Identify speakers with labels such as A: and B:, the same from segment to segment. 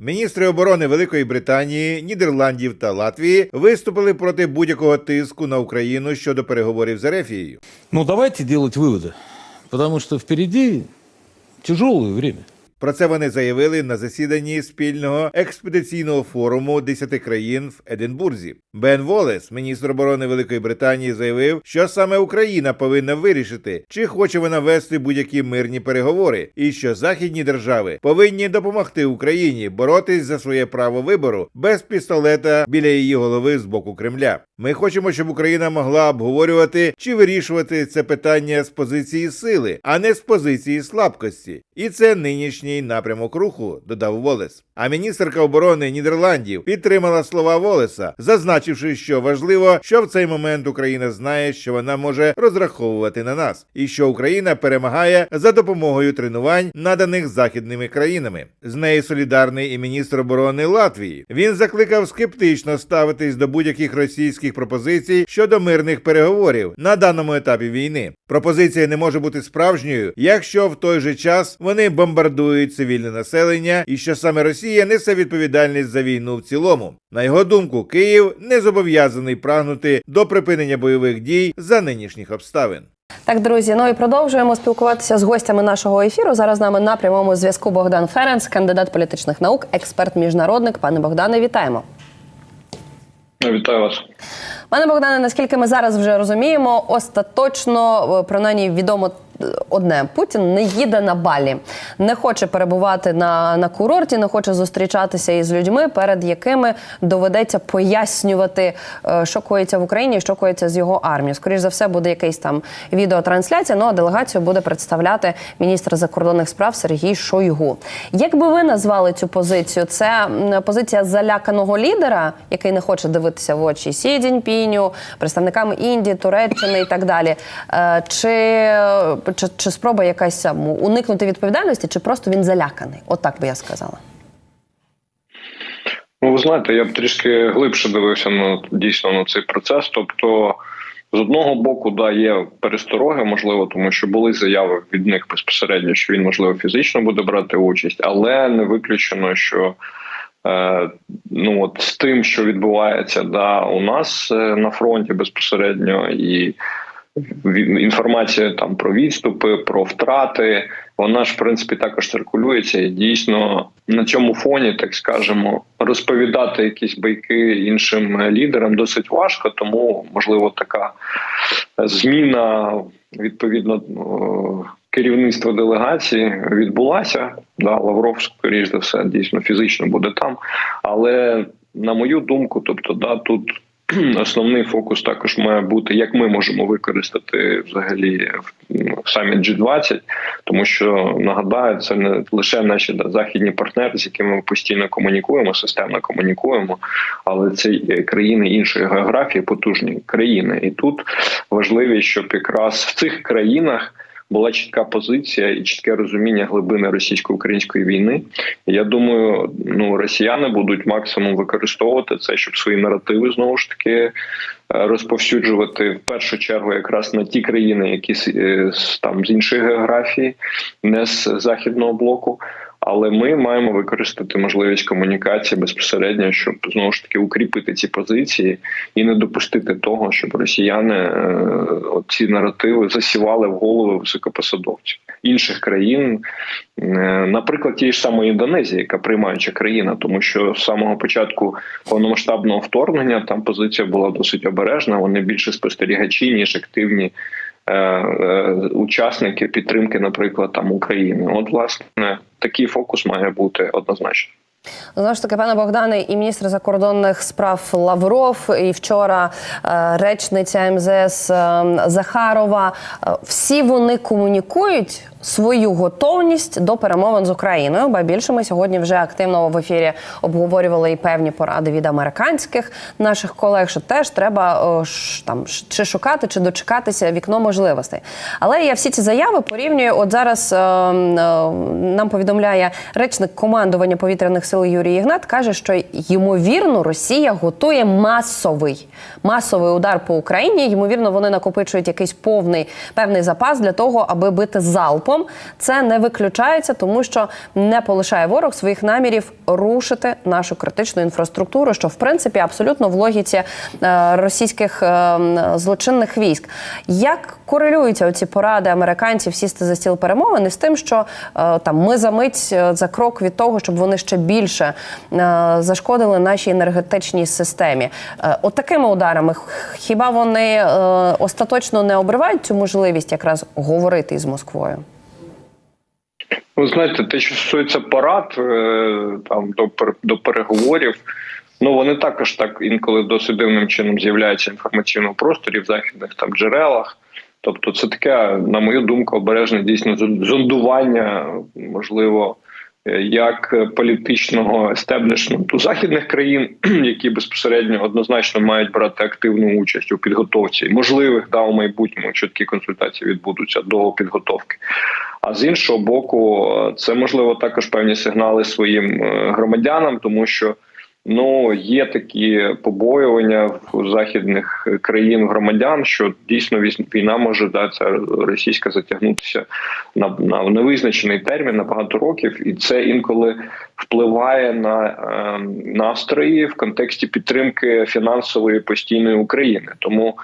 A: Міністри оборони Великої Британії, Нідерландів та Латвії виступили проти будь-якого тиску на Україну щодо переговорів з Ерефією.
B: Ну, давайте робити виводи, потому що впереді тяжелое время.
A: Про це вони заявили на засіданні спільного експедиційного форуму 10 країн в Единбурзі. Бен Волес, міністр оборони Великої Британії, заявив, що саме Україна повинна вирішити, чи хоче вона вести будь-які мирні переговори, і що західні держави повинні допомогти Україні боротись за своє право вибору без пістолета біля її голови з боку Кремля. Ми хочемо, щоб Україна могла обговорювати чи вирішувати це питання з позиції сили, а не з позиції слабкості. І це нинішній напрямок руху, додав Волес. А міністерка оборони Нідерландів підтримала слова Волеса, зазначивши, що важливо, що в цей момент Україна знає, що вона може розраховувати на нас, і що Україна перемагає за допомогою тренувань, наданих західними країнами. З нею солідарний і міністр оборони Латвії. Він закликав скептично ставитись до будь-яких російських пропозицій щодо мирних переговорів на даному етапі війни. Пропозиція не може бути справжньою, якщо в той же час вони бомбардують цивільне населення, і що саме Росія несе відповідальність за війну в цілому. На його думку, Київ не зобов'язаний прагнути до припинення бойових дій за нинішніх обставин.
C: Так, друзі, ну і продовжуємо спілкуватися з гостями нашого ефіру. Зараз з нами на прямому зв'язку Богдан Ференц, кандидат політичних наук, експерт міжнародник. Пане Богдане, вітаємо.
D: Вітаю вас.
C: Пане Богдане, наскільки ми зараз вже розуміємо, остаточно е, принаймні відомо одне: Путін не їде на балі, не хоче перебувати на, на курорті, не хоче зустрічатися із людьми, перед якими доведеться пояснювати, е, що коїться в Україні, що коїться з його армією. Скоріше за все, буде якийсь там відеотрансляція. Ну а делегацію буде представляти міністр закордонних справ Сергій Шойгу. Як би ви назвали цю позицію? Це позиція заляканого лідера, який не хоче дивитися в очі Сі Цзіньпіню, представникам Індії, Туреччини і так далі. Е, Чи, чи, чи спроба якась уникнути відповідальності, чи просто він заляканий? Отак би я сказала.
D: Ну, ви знаєте, я б трішки глибше дивився на дійсно на цей процес. Тобто, з одного боку, да, є перестороги, можливо, тому що були заяви від них безпосередньо, що він можливо фізично буде брати участь, але не виключено, що е, ну от з тим, що відбувається да, у нас е, на фронті безпосередньо і. Інформація там про відступи, про втрати, вона ж в принципі також циркулюється. І дійсно на цьому фоні, так скажемо, розповідати якісь байки іншим лідерам досить важко, тому можливо така зміна відповідно о, керівництва делегації відбулася. Да, Лавров, скоріш за все, дійсно фізично буде там. Але на мою думку, тобто, да, тут основний фокус також має бути, як ми можемо використати взагалі ну, саміт G20, тому що нагадаю, це не лише наші західні партнери, з якими ми постійно комунікуємо, системно комунікуємо, але це країни іншої географії, потужні країни. І тут важливість, щоб якраз в цих країнах. Була чітка позиція і чітке розуміння глибини російсько-української війни. Я думаю, ну росіяни будуть максимум використовувати це, щоб свої наративи знову ж таки е, розповсюджувати в першу чергу якраз на ті країни, які е, з там з іншої географії, не з західного блоку. Але ми маємо використати можливість комунікації безпосередньо, щоб знову ж таки укріпити ці позиції і не допустити того, щоб росіяни е, ці наративи засівали в голови високопосадовців інших країн, е, наприклад, тієї ж самої Індонезії, яка приймаюча країна, тому що з самого початку повномасштабного вторгнення там позиція була досить обережна. Вони більше спостерігачі ніж активні е, е, учасники підтримки, наприклад, там України. От, власне, такий фокус має бути однозначно.
C: Знову ж таки, пане Богдане, і міністр закордонних справ Лавров, і вчора е, речниця МЗС е, Захарова. Всі вони комунікують свою готовність до перемовин з Україною. Ба більше ми сьогодні вже активно в ефірі обговорювали і певні поради від американських наших колег, що теж треба е, ш- там чи шукати, чи дочекатися вікно можливостей. Але я всі ці заяви порівнюю. От зараз е, м, е, нам повідомляє речник командування повітряних сил Юрій Ігнат, каже, що ймовірно Росія готує масовий масовий удар по Україні. Ймовірно, вони накопичують якийсь повний певний запас для того, аби бити залпом. Трампом, це не виключається, тому що не полишає ворог своїх намірів рушити нашу критичну інфраструктуру, що в принципі абсолютно в логіці е, російських е, злочинних військ. Як корелюються оці поради американців сісти за стіл перемовин із тим, що е, там ми за мить за крок від того, щоб вони ще більше зашкодили нашій енергетичній системі? От такими ударами хіба вони остаточно не обривають цю можливість якраз говорити із Москвою?
D: Ви знаєте, те, що стосується парад е, там до до переговорів, ну вони також так інколи досить дивним чином з'являються в інформаційному просторі в західних там джерелах. Тобто, це таке, на мою думку, обережне дійсно зон- зондування, можливо, як політичного естеблішменту західних країн, які безпосередньо однозначно мають брати активну участь у підготовці можливих да у майбутньому, чіткі консультації відбудуться до підготовки. А з іншого боку, е, це можливо також певні сигнали своїм е, громадянам, тому що ну є такі побоювання в західних країн громадян, що дійсно війна може да, ця російська затягнутися на, на невизначений термін на багато років, і це інколи впливає на е, настрої в контексті підтримки фінансової постійної України. Тому,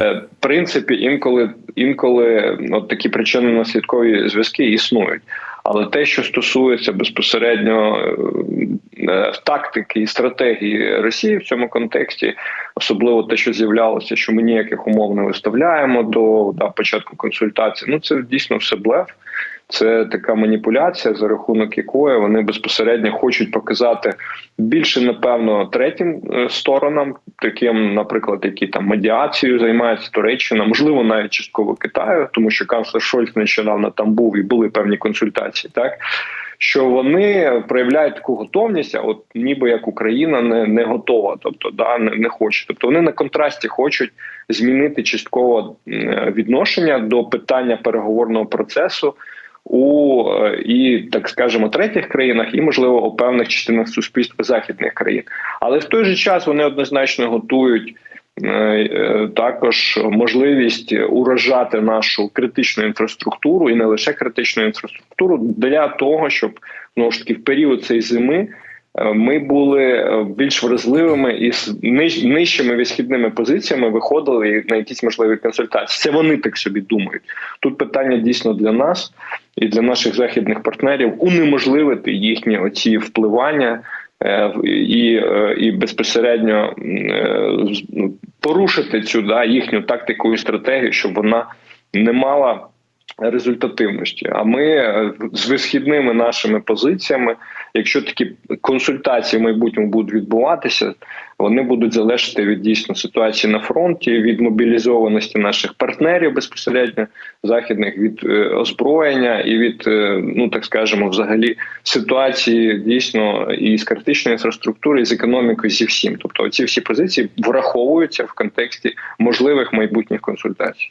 D: е, в принципі, інколи інколи от такі причинно-наслідкові зв'язки існують. Але те, що стосується безпосередньо е, е, тактики і стратегії Росії в цьому контексті, особливо те, що з'являлося, що ми ніяких умов не виставляємо до да, початку консультацій, ну це дійсно все блеф. Це така маніпуляція, за рахунок якої вони безпосередньо хочуть показати більше, напевно, третім е, сторонам, таким, наприклад, які там медіацією займаються Туреччина, можливо, навіть частково Китаю, тому що канцлер Шольц нещодавно там був і були певні консультації, так. Що вони проявляють таку готовність, а от ніби як Україна не, не готова, тобто да не, не хоче. Тобто вони на контрасті хочуть змінити частково відношення до питання переговорного процесу у е, і так скажемо третіх країнах, і можливо у певних частинах суспільства західних країн. Але в той же час вони однозначно готують. е, е, Також можливість уражати нашу критичну інфраструктуру і не лише критичну інфраструктуру для того, щоб знову ж таки в період цієї зими ми були е, більш вразливими і з ниж- нижчими висхідними позиціями виходили на якісь можливі консультації. Це вони так собі думають. Тут питання дійсно для нас і для наших західних партнерів унеможливити їхні оці впливання. е, І, е, і безпосередньо е, ну, порушити цю да їхню тактику і стратегію, щоб вона не мала результативності. А ми е, з висхідними нашими позиціями, якщо такі консультації в майбутньому будуть відбуватися, вони будуть залежати від дійсно ситуації на фронті, від мобілізованості наших партнерів безпосередньо західних від е, озброєння і від е, ну так скажемо, взагалі ситуації дійсно і з критичною інфраструктурою, і з економікою, зі всім. Тобто, ці всі позиції враховуються в контексті можливих майбутніх консультацій.